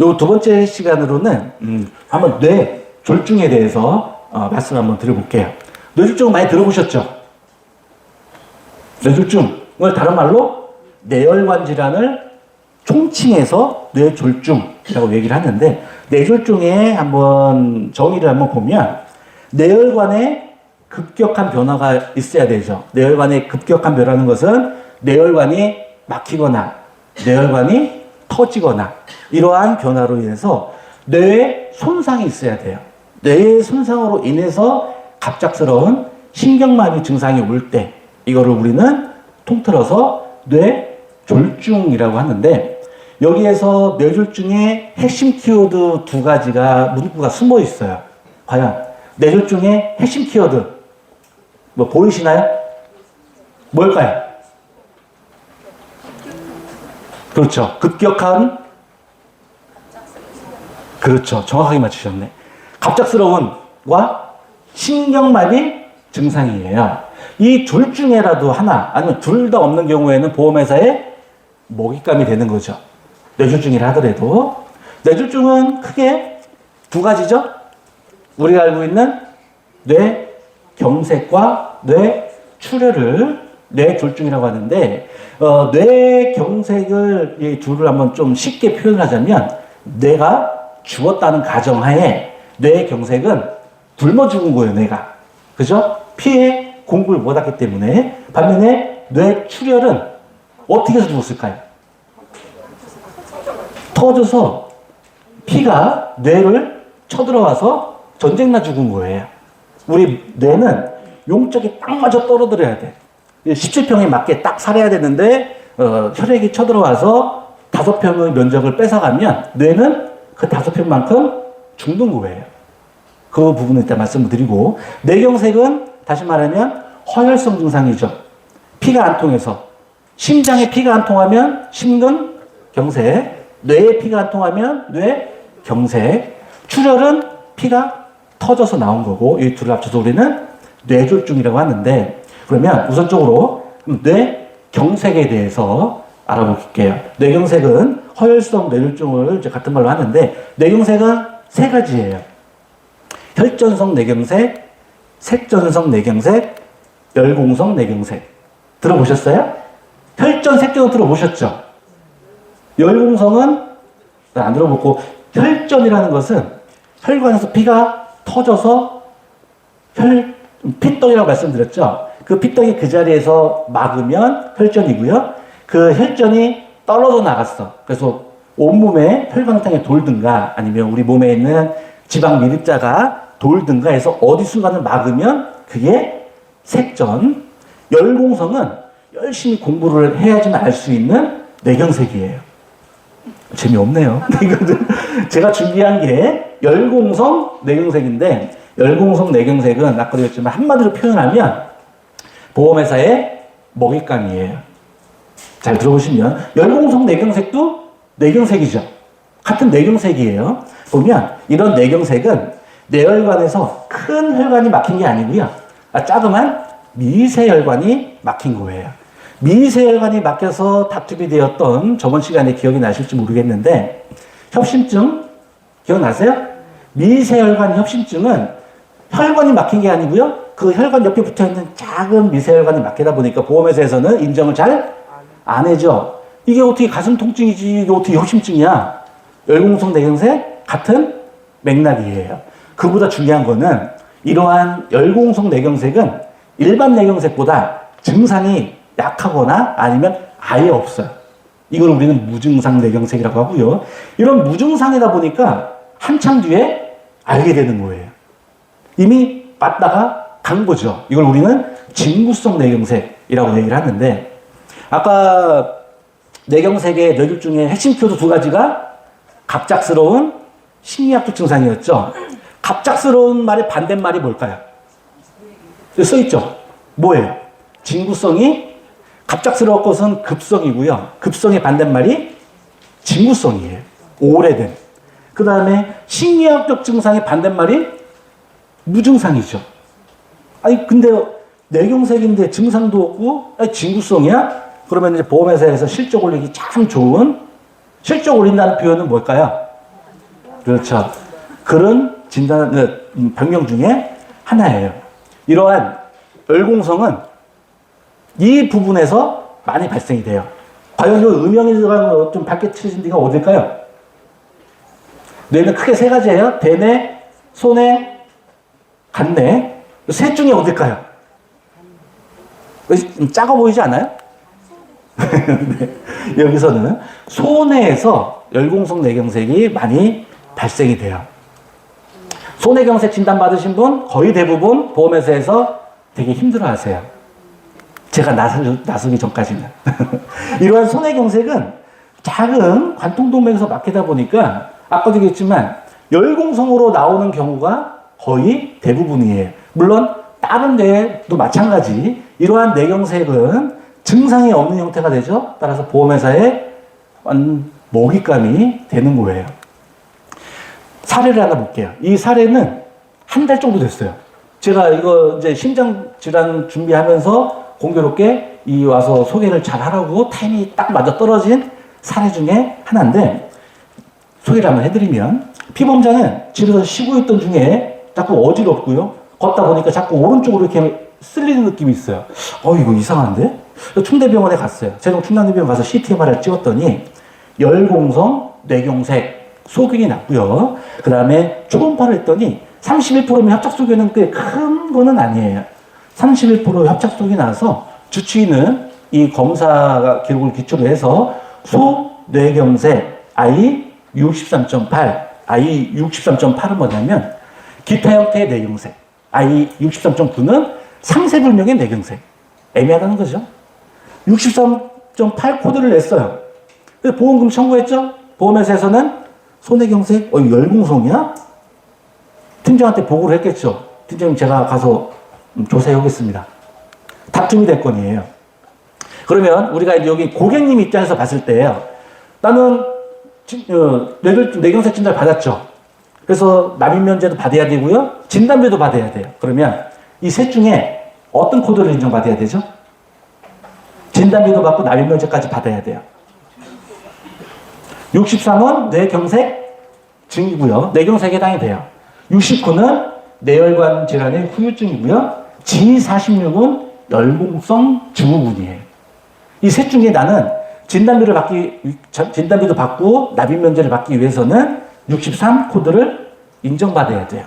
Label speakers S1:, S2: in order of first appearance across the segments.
S1: 요 두 번째 시간으로는 음, 한번 뇌 졸중에 대해서 어, 말씀 한번 드려볼게요. 뇌졸중 많이 들어보셨죠? 뇌졸중을 다른 말로 뇌혈관 질환을 총칭해서 뇌졸중이라고 얘기를 하는데 뇌졸중에 한번 정의를 한번 보면 뇌혈관에 급격한 변화가 있어야 되죠. 뇌혈관에 급격한 변화는 것은 뇌혈관이 막히거나 뇌혈관이 터지거나 이러한 변화로 인해서 뇌에 손상이 있어야 돼요. 뇌의 손상으로 인해서 갑작스러운 신경마비 증상이 올 때 이거를 우리는 통틀어서 뇌 졸중이라고 하는데 여기에서 뇌졸중의 핵심 키워드 두 가지가 문구가 숨어 있어요. 과연 뇌졸중의 핵심 키워드 뭐 보이시나요? 뭘까요? 그렇죠. 급격한 그렇죠. 정확하게 맞추셨네. 갑작스러운과 신경마비 증상이에요. 이 둘 중에라도 하나 아니면 둘 다 없는 경우에는 보험회사에 먹잇감이 되는 거죠. 뇌졸중이라 하더라도 뇌졸중은 크게 두 가지죠. 우리가 알고 있는 뇌경색과 뇌출혈을 뇌졸중이라고 하는데 어, 뇌경색을 이 둘을 한번 좀 쉽게 표현하자면 뇌가 죽었다는 가정하에 뇌경색은 굶어 죽은 거예요, 뇌가. 그죠? 피해 공급을 못 받기 때문에 반면에 뇌출혈은 어떻게 해서 죽었을까요? 터져서 피가 뇌를 쳐들어와서 전쟁나 죽은 거예요. 우리 뇌는 용적이 딱 맞아 떨어뜨려야 돼. 17평에 맞게 딱 살아야 되는데 어, 혈액이 쳐들어와서 다섯 평의 면적을 뺏어가면 뇌는 그 다섯 평만큼 죽는 거예요. 그 부분을 일단 말씀을 드리고 뇌경색은 다시 말하면 허혈성 증상이죠. 피가 안 통해서 심장에 피가 안 통하면 심근 경색, 뇌에 피가 안 통하면 뇌 경색, 출혈은 피가 터져서 나온 거고 이 둘을 합쳐서 우리는 뇌졸중이라고 하는데 그러면 우선적으로 뇌경색에 대해서 알아볼게요. 뇌경색은 허혈성 뇌졸중을 이제 같은 말로 하는데 뇌경색은 세 가지예요. 혈전성 뇌경색, 색전성 뇌경색, 열공성 뇌경색. 들어보셨어요? 혈전, 색전은 들어보셨죠? 열공성은 안 들어보고 혈전이라는 것은 혈관에서 피가 터져서 혈 피덩이라고 말씀드렸죠. 그 피덩이 그 자리에서 막으면 혈전이고요. 그 혈전이 떨어져 나갔어. 그래서 온몸에 혈광탕에 돌든가 아니면 우리 몸에 있는 지방 미립자가 돌든가 해서 어디 순간을 막으면 그게 색전. 열공성은 열심히 공부를 해야지만 알 수 있는 뇌경색이에요. 재미없네요. 제가 준비한 게 열공성 뇌경색인데 열공성 뇌경색은 아까도 했지만 한마디로 표현하면 보험회사의 먹잇감이에요. 잘 들어보시면 열공성 뇌경색도 뇌경색이죠. 같은 뇌경색이에요. 보면 이런 뇌경색은 뇌혈관에서 큰 혈관이 막힌 게 아니고요. 아, 자그만 미세혈관이 막힌 거예요. 미세혈관이 막혀서 다툼이 되었던 저번 시간에 기억이 나실지 모르겠는데 협심증 기억나세요? 미세혈관 협심증은 혈관이 막힌 게 아니고요. 그 혈관 옆에 붙어 있는 작은 미세혈관이 막히다 보니까 보험회사에서는 인정을 잘 안 해줘. 이게 어떻게 가슴 통증이지, 이게 어떻게 협심증이야? 열공성 뇌경색 같은 맥락이에요. 그보다 중요한 거는 이러한 열공성 뇌경색은 일반 뇌경색보다 증상이 약하거나 아니면 아예 없어요. 이걸 우리는 무증상 뇌경색이라고 하고요. 이런 무증상이다 보니까 한참 뒤에 알게 되는 거예요. 이미 맞다가 간 거죠. 이걸 우리는 진구성 뇌경색이라고 얘기를 하는데 아까 뇌경색의 뇌졸 중에 핵심 키워드 두 가지가 갑작스러운 심리학적 증상이었죠. 갑작스러운 말의 반대말이 뭘까요? 써 있죠. 뭐예요? 진구성이 갑작스러운 것은 급성이고요. 급성의 반대말이 진구성이에요. 오래된. 그 다음에 심리학적 증상의 반대말이 무증상이죠. 아니 근데 뇌경색인데 증상도 없고 진구성이야? 그러면 이제 보험회사에서 실적 올리기 참 좋은 실적 올린다는 표현은 뭘까요? 그렇죠. 그런 진단, 음, 병명 중에 하나예요. 이러한 열공성은 이 부분에서 많이 발생이 돼요. 과연 이 음영이 들어간 좀 밝게 치신 데가 어딜까요? 뇌는 크게 세 가지예요. 대뇌, 소뇌, 간뇌. 셋 중에 어딜까요? 좀 작아 보이지 않아요? 네. 여기서는 소뇌에서 열공성 뇌경색이 많이 발생이 돼요. 소뇌경색 진단 받으신 분 거의 대부분 보험회사에서 되게 힘들어 하세요. 제가 나서, 나서기 전까지는. 이러한 소뇌경색은 작은 관통동맥에서 막히다 보니까 아까도 얘기했지만 열공성으로 나오는 경우가 거의 대부분이에요. 물론 다른 뇌도 마찬가지 이러한 뇌경색은 증상이 없는 형태가 되죠. 따라서 보험회사에 완- 먹잇감이 되는 거예요. 사례를 하나 볼게요. 이 사례는 한 달 정도 됐어요. 제가 이거 이제 심장 질환 준비하면서 공교롭게 이 와서 소개를 잘 하라고 타임이 딱 맞아 떨어진 사례 중에 하나인데 소개를 한번 해드리면 피보험자는 집에서 쉬고 있던 중에 자꾸 어지럽고요. 걷다 보니까 자꾸 오른쪽으로 이렇게 쓸리는 느낌이 있어요. 어, 이거 이상한데? 충대병원에 갔어요. 제가 충남대병원 가서 CT, MR을 찍었더니 열공성 뇌경색 소균이 났고요. 그 다음에 초음파를 했더니 31%면 협착소견은 꽤 큰 거는 아니에요. 31% 협착소견이 나서 주치의는 이 검사 기록을 기초로 해서 소 뇌경색 I 63.8, I 63.8은 뭐냐면 기타 형태의 뇌경색, I 63.9는 상세불명의 뇌경색. 애매하다는 거죠. 63.8 코드를 냈어요. 그래서 보험금 청구했죠? 보험회사에서는 손해경색, 어, 열공성이야? 팀장한테 보고를 했겠죠. 팀장님 제가 가서 음, 조사해 오겠습니다. 다툼이 될 건이에요. 그러면 우리가 여기 고객님 입장에서 봤을 때요. 나는 진- 어, 뇌경색 진단 받았죠. 그래서 납입 면제도 받아야 되고요. 진단비도 받아야 돼요. 그러면 이 셋 중에 어떤 코드를 인정받아야 되죠? 진단비도 받고 납입 면제까지 받아야 돼요. 63은 뇌경색 증이고요. 뇌경색에 해당이 돼요. 69는 뇌혈관 질환의 후유증이고요. G46은 열공성 증후군이에요. 이 셋 중에 나는 진단비를 받기, 진단비도 받고 납입 면제를 받기 위해서는 63 코드를 인정받아야 돼요.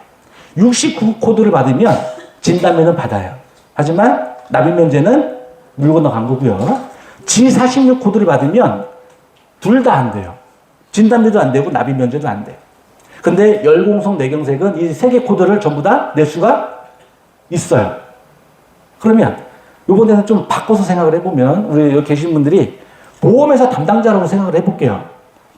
S1: 69 코드를 받으면 진단비는 받아요. 하지만 납입 면제는 물 건너간 거고요. G46 코드를 받으면 둘 다 안 돼요. 진단비도 안 되고 납입 면제도 안 돼요. 근데 열공성 뇌경색은 이 세 개 코드를 전부 다 낼 수가 있어요. 그러면 이번에는 좀 바꿔서 생각을 해보면 우리 여기 계신 분들이 보험회사 담당자라고 생각을 해볼게요.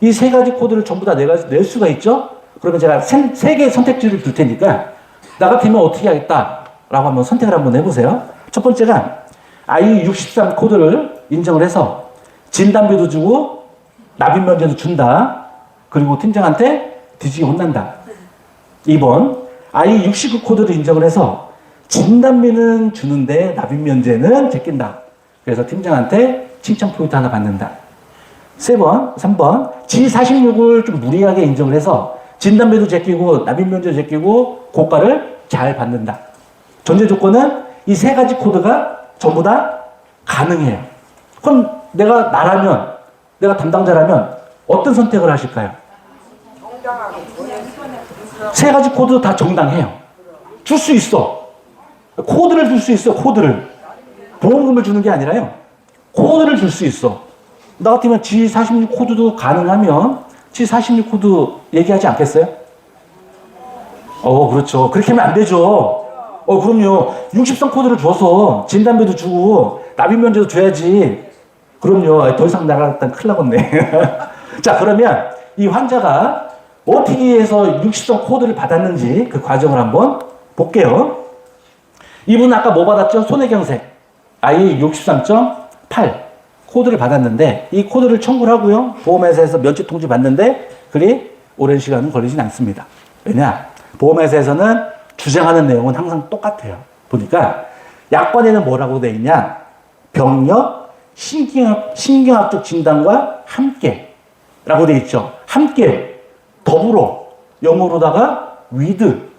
S1: 이 세 가지 코드를 전부 다 내가 낼 수가 있죠? 그러면 제가 세, 세 개의 선택지를 줄 테니까 나 같으면 어떻게 하겠다라고 한번 선택을 한번 해보세요. 첫 번째가 I63 코드를 인정을 해서 진단비도 주고 납입 면제도 준다. 그리고 팀장한테 뒤지게 혼난다. 2번 I69 코드를 인정을 해서 진단비는 주는데 납입 면제는 제낀다. 그래서 팀장한테 칭찬 포인트 하나 받는다. 세 번, 3번 G46을 좀 무리하게 인정을 해서 진단비도 제끼고 납입 면제 제끼고 고가를 잘 받는다. 전제 조건은 이 세 가지 코드가 전부 다 가능해요. 그럼 내가 나라면 내가 담당자라면 어떤 선택을 하실까요? 세 가지 코드 다 정당해요. 줄 수 있어. 코드를 줄 수 있어, 코드를. 보험금을 주는 게 아니라요. 코드를 줄 수 있어. 나 같으면 G46 코드도 가능하면 G46 코드 얘기하지 않겠어요? 어, 그렇죠. 그렇게 하면 안 되죠. 어, 그럼요. 63 코드를 줘서 진단비도 주고 납입 면제도 줘야지. 그럼요. 더 이상 나가겠다 큰일 나겠네. 자, 그러면 이 환자가 어떻게 해서 60선 코드를 받았는지 그 과정을 한번 볼게요. 이분은 아까 뭐 받았죠? 손해경색. I 63.8 코드를 받았는데 이 코드를 청구를 하고요. 보험회사에서 면책 통지 받는데 그리 오랜 시간은 걸리진 않습니다. 왜냐? 보험회사에서는 주장하는 내용은 항상 똑같아요. 보니까 약관에는 뭐라고 돼 있냐? 병력 신경학, 신경학적 진단과 함께 라고 돼 있죠. 함께 더불어 영어로다가 위드.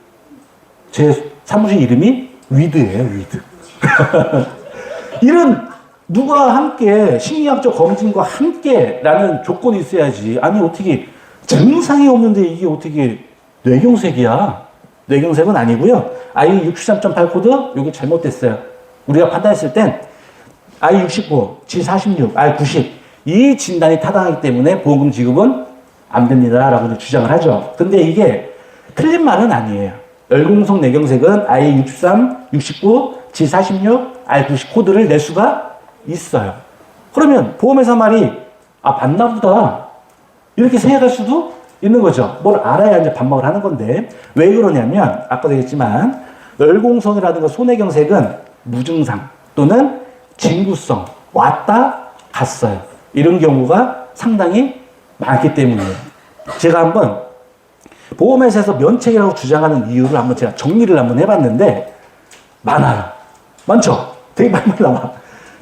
S1: 제 사무실 이름이 위드예요, 위드. 이런 누가 함께 심리학적 검진과 함께라는 조건이 있어야지. 아니 어떻게 증상이 없는데 이게 어떻게 뇌경색이야? 뇌경색은 아니고요. I 63.8 코드 이게 잘못됐어요. 우리가 판단했을 땐 I 69, G 46, I 90 이 진단이 타당하기 때문에 보험금 지급은 안 됩니다라고 주장을 하죠. 근데 이게 틀린 말은 아니에요. 열공성 뇌경색은 I 63, 69, G 46, I 90 코드를 낼 수가 있어요. 그러면 보험회사 말이 아 맞나 보다 이렇게 생각할 수도 있는 거죠. 뭘 알아야 이제 반박을 하는 건데 왜 그러냐면 아까도 얘기했지만 열공성이라는 거 손해경색은 무증상 또는 진구성 왔다 갔어요. 이런 경우가 상당히 많기 때문이에요. 제가 한번 보험회사에서 면책이라고 주장하는 이유를 한번 제가 정리를 한번 해봤는데 많아요. 많죠? 되게 많이 나와.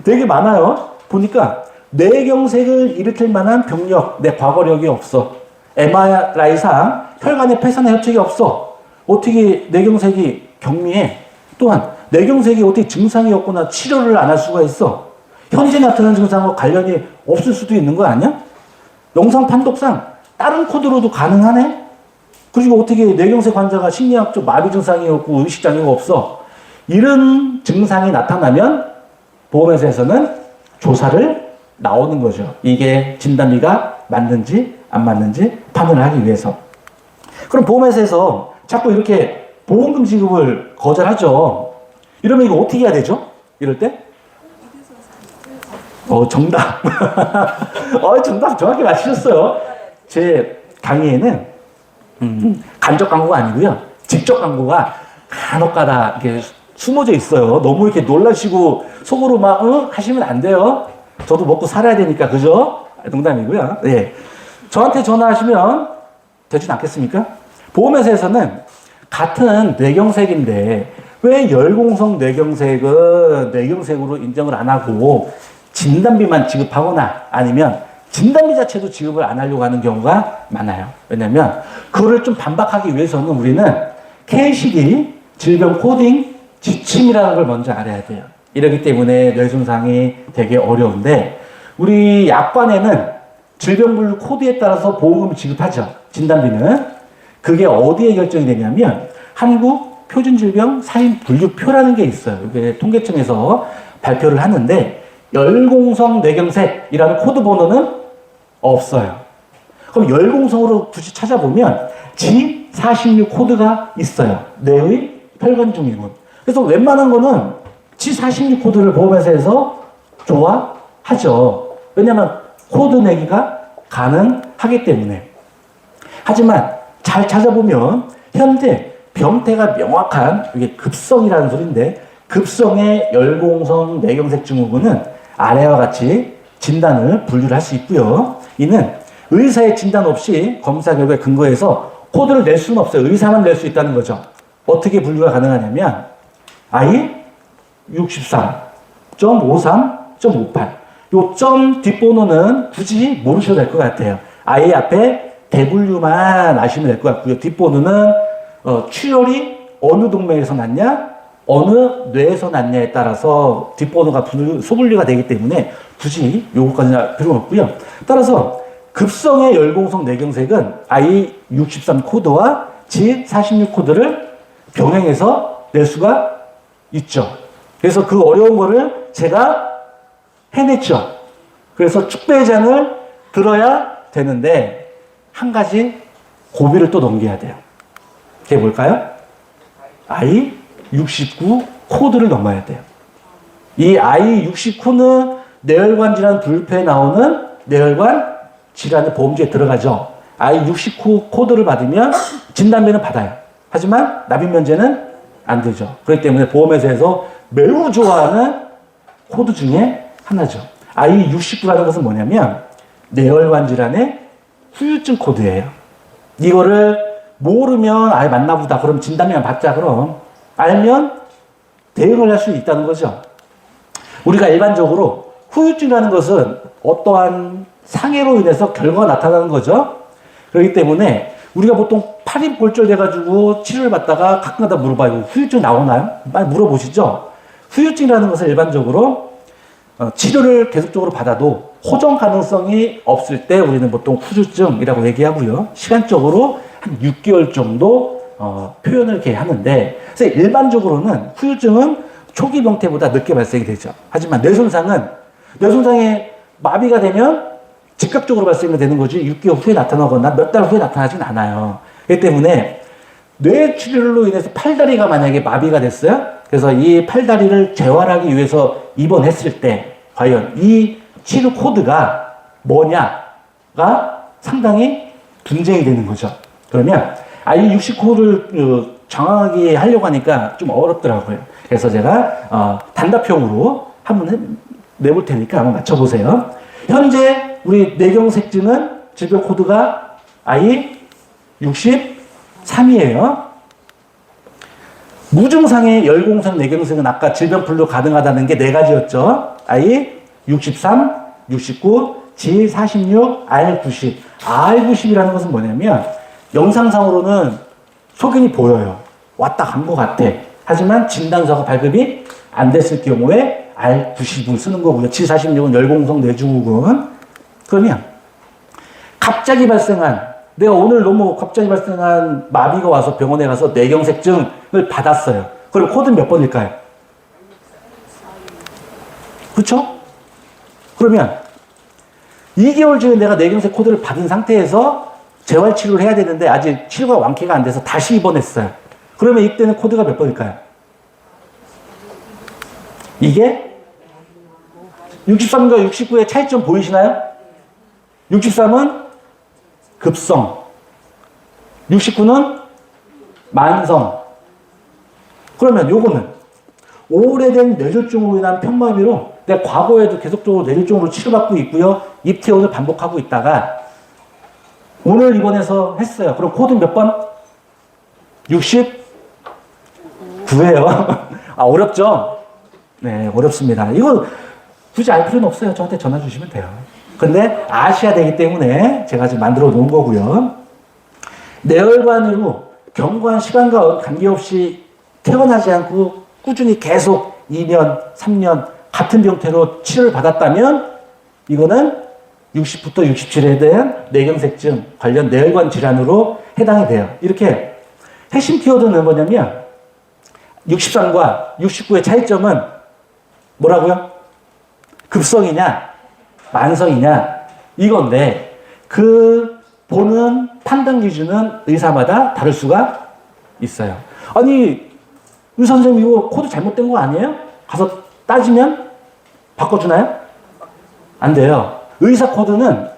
S1: 되게 많아요. 보니까 뇌경색을 일으킬 만한 병력, 내 과거력이 없어. MRI상 혈관의 폐산의 혈책이 없어. 어떻게 뇌경색이 경미해? 또한 뇌경색이 어떻게 증상이 없거나 치료를 안 할 수가 있어? 현재 나타나는 증상과 관련이 없을 수도 있는 거 아니야? 영상 판독상 다른 코드로도 가능하네? 그리고 어떻게 뇌경색 환자가 심리학적 마비 증상이 없고 의식 장애가 없어? 이런 증상이 나타나면 보험회사에서는 조사를 나오는 거죠. 이게 진단비가 맞는지 안 맞는지 판단을 하기 위해서. 그럼 보험회사에서 자꾸 이렇게 보험금 지급을 거절하죠. 이러면 이거 어떻게 해야 되죠? 이럴 때? 어, 정답. 어, 정답 정확히 맞히셨어요. 제 강의에는 음, 간접 광고가 아니고요. 직접 광고가 간혹 가다 이렇게 숨어져 있어요. 너무 이렇게 놀라시고 속으로 막 응? 하시면 안 돼요. 저도 먹고 살아야 되니까 그죠? 농담이고요. 예. 저한테 전화하시면 되진 않겠습니까? 보험회사에서는 같은 뇌경색인데 왜 열공성 뇌경색은 뇌경색으로 인정을 안 하고 진단비만 지급하거나 아니면 진단비 자체도 지급을 안 하려고 하는 경우가 많아요. 왜냐면 그거를 좀 반박하기 위해서는 우리는 KCD 질병 코딩 지침이라는 걸 먼저 알아야 돼요. 이러기 때문에 뇌손상이 되게 어려운데 우리 약관에는 질병분류 코드에 따라서 보험금을 지급하죠. 진단비는 그게 어디에 결정이 되냐면 한국 표준질병 사인 분류표라는 게 있어요. 이게 통계청에서 발표를 하는데 열공성 뇌경색이라는 코드 번호는 없어요. 그럼 열공성으로 굳이 찾아보면 G46 코드가 있어요. 뇌의 혈관 중이군. 그래서 웬만한 거는 G46 코드를 보험회사에서 좋아하죠. 왜냐하면 코드 내기가 가능하기 때문에. 하지만 잘 찾아보면 현재 병태가 명확한 이게 급성이라는 소리인데 급성의 열공성 뇌경색 증후군은 아래와 같이 진단을 분류를 할 수 있고요. 이는 의사의 진단 없이 검사 결과에 근거해서 코드를 낼 수는 없어요. 의사만 낼 수 있다는 거죠. 어떻게 분류가 가능하냐면 I 63.53.58. 요점 뒷번호는 굳이 모르셔도 될 것 같아요. I 앞에 대분류만 아시면 될 것 같고요. 뒷번호는 어, 출혈이 어느 동맥에서 났냐, 어느 뇌에서 났냐에 따라서 뒷번호가 분류, 소분류가 되기 때문에 굳이 요거까지는 알 필요가 없고요. 따라서 급성의 열공성 뇌경색은 I63 코드와 G46 코드를 병행해서 낼 수가 있죠. 그래서 그 어려운 거를 제가 해냈죠. 그래서 축배장을 들어야 되는데 한 가지 고비를 또 넘겨야 돼요. 그게 뭘까요? I69 코드를 넘어야 돼요. 이 I69는 뇌혈관 질환 불표에 나오는 뇌혈관 질환의 보험주에 들어가죠. I69 코드를 받으면 진단비는 받아요. 하지만 납입 면제는 안 되죠. 그렇기 때문에 보험회사에서 매우 좋아하는 코드 중에 하나죠. I69라는 것은 뭐냐면 뇌혈관 질환의 후유증 코드예요. 이거를 모르면 아예 맞나보다. 그럼 진단비만 받자. 그럼 알면 대응을 할 수 있다는 거죠. 우리가 일반적으로 후유증이라는 것은 어떠한 상해로 인해서 결과가 나타나는 거죠. 그렇기 때문에 우리가 보통 팔이 골절 돼가지고 치료를 받다가 가끔가다 물어봐요. 후유증 나오나요? 많이 물어보시죠? 후유증이라는 것은 일반적으로 어, 치료를 계속적으로 받아도 호전 가능성이 없을 때 우리는 보통 후유증이라고 얘기하고요. 시간적으로 한 6개월 정도 어, 표현을 이렇게 하는데, 그래서 일반적으로는 후유증은 초기 병태보다 늦게 발생이 되죠. 하지만 뇌 손상은 뇌 손상에 마비가 되면 즉각적으로 발생이 되는 거지 6개월 후에 나타나거나 몇 달 후에 나타나진 않아요. 그렇기 때문에 뇌 출혈로 인해서 팔다리가 만약에 마비가 됐어요. 그래서 이 팔다리를 재활하기 위해서 입원했을 때 과연 이 치료 코드가 뭐냐가 상당히 분쟁이 되는 거죠. 그러면 아이 60 코드를 어, 정확하게 하려고 하니까 좀 어렵더라고요. 그래서 제가 어, 단답형으로 한번 해- 내볼 테니까 한번 맞춰보세요. 현재 우리 뇌경색증은 질병 코드가 I 63이에요. 무증상의 열공성 뇌경색은 아까 질병 분류 가능하다는 게 네 가지였죠. I 63, 69, G 46, R 90. R 90이라는 것은 뭐냐면 영상상으로는 소견이 보여요. 왔다 간 것 같아. 하지만 진단서가 발급이 안 됐을 경우에 R 90을 쓰는 거고요. G 46은 열공성 뇌증후군. 그러면 갑자기 발생한 내가 오늘 너무 갑자기 발생한 마비가 와서 병원에 가서 뇌경색증을 받았어요. 그럼 코드 몇 번일까요? 그렇죠? 그러면 2개월 전에 내가 뇌경색 코드를 받은 상태에서 재활 치료를 해야 되는데 아직 치료가 완쾌가 안 돼서 다시 입원했어요. 그러면 이때는 코드가 몇 번일까요? 이게 63과 69의 차이점 보이시나요? 63은 급성, 69는 만성. 그러면 요거는 오래된 뇌졸중으로 인한 편마비로 내가 과거에도 계속적으로 뇌졸중으로 치료받고 있고요. 입퇴원을 반복하고 있다가 오늘 입원해서 했어요. 그럼 코드 몇 번? 69예요. 아, 어렵죠? 네, 어렵습니다. 이거 굳이 알 필요는 없어요. 저한테 전화 주시면 돼요. 근데 아셔야 되기 때문에 제가 지금 만들어 놓은 거고요. 뇌혈관으로 경과한 시간과 관계없이 퇴원하지 않고 꾸준히 계속 2년, 3년 같은 병태로 치료를 받았다면 이거는 60부터 67에 대한 뇌경색증 관련 뇌혈관 질환으로 해당이 돼요. 이렇게 핵심 키워드는 뭐냐면 63과 69의 차이점은 뭐라고요? 급성이냐, 만성이냐, 이건데, 그 보는 판단 기준은 의사마다 다를 수가 있어요. 아니, 의사 선생님 이거 코드 잘못된 거 아니에요? 가서 따지면 바꿔주나요? 안 돼요. 의사 코드는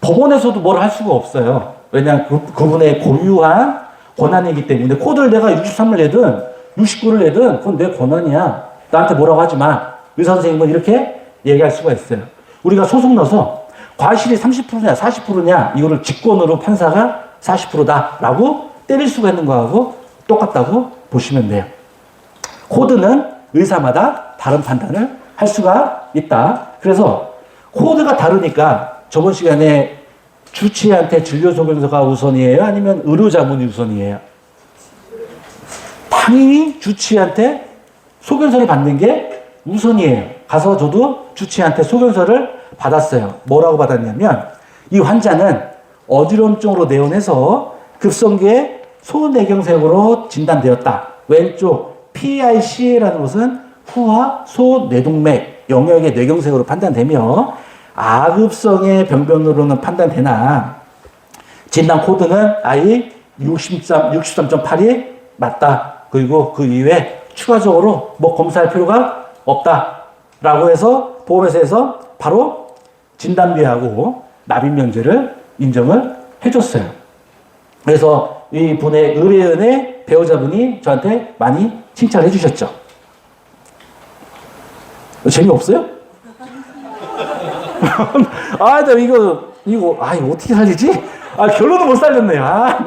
S1: 법원에서도 뭘 할 수가 없어요. 왜냐하면 그, 그분의 고유한 권한이기 때문에 코드를 내가 63을 내든 69를 내든 그건 내 권한이야. 나한테 뭐라고 하지 마. 의사 선생님은 이렇게 얘기할 수가 있어요. 우리가 소송 넣어서 과실이 30%냐 40%냐 이거를 직권으로 판사가 40%다라고 때릴 수가 있는 거하고 똑같다고 보시면 돼요. 코드는 의사마다 다른 판단을 할 수가 있다. 그래서 코드가 다르니까 저번 시간에 주치의한테 진료 소견서가 우선이에요? 아니면 의료 자문이 우선이에요? 당연히 주치의한테 소견서를 받는 게 우선이에요. 가서 저도 주치의한테 소견서를 받았어요. 뭐라고 받았냐면 이 환자는 어지럼증으로 내원해서 급성기의 소뇌경색으로 진단되었다. 왼쪽 PIC라는 것은 후하 소뇌동맥 영역의 뇌경색으로 판단되며 아급성의 병변으로는 판단되나 진단 코드는 63, 63.8이 맞다. 그리고 그 이외에 추가적으로 뭐 검사할 필요가 없다 라고 해서 보험회사에서 바로 진단비하고 납입 면제를 인정을 해줬어요. 그래서 이 분의 의뢰인의 배우자분이 저한테 많이 칭찬해 주셨죠. 재미없어요? 아, 나 이거, 이거, 아, 이거 어떻게 살리지? 아, 결론은 못 살렸네. 아,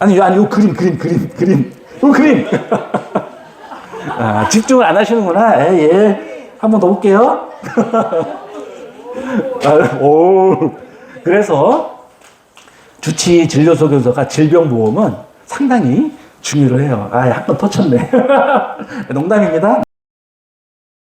S1: 아니, 아니, 요 그림, 그림, 그림, 그림. 요 그림. 아, 집중을 안 하시는구나. 예, 예. 한 번 더 볼게요. 아, 오. 그래서 주치 진료소 교서가 질병보험은 상당히 중요를 해요. 아, 한 번 터쳤네. 농담입니다.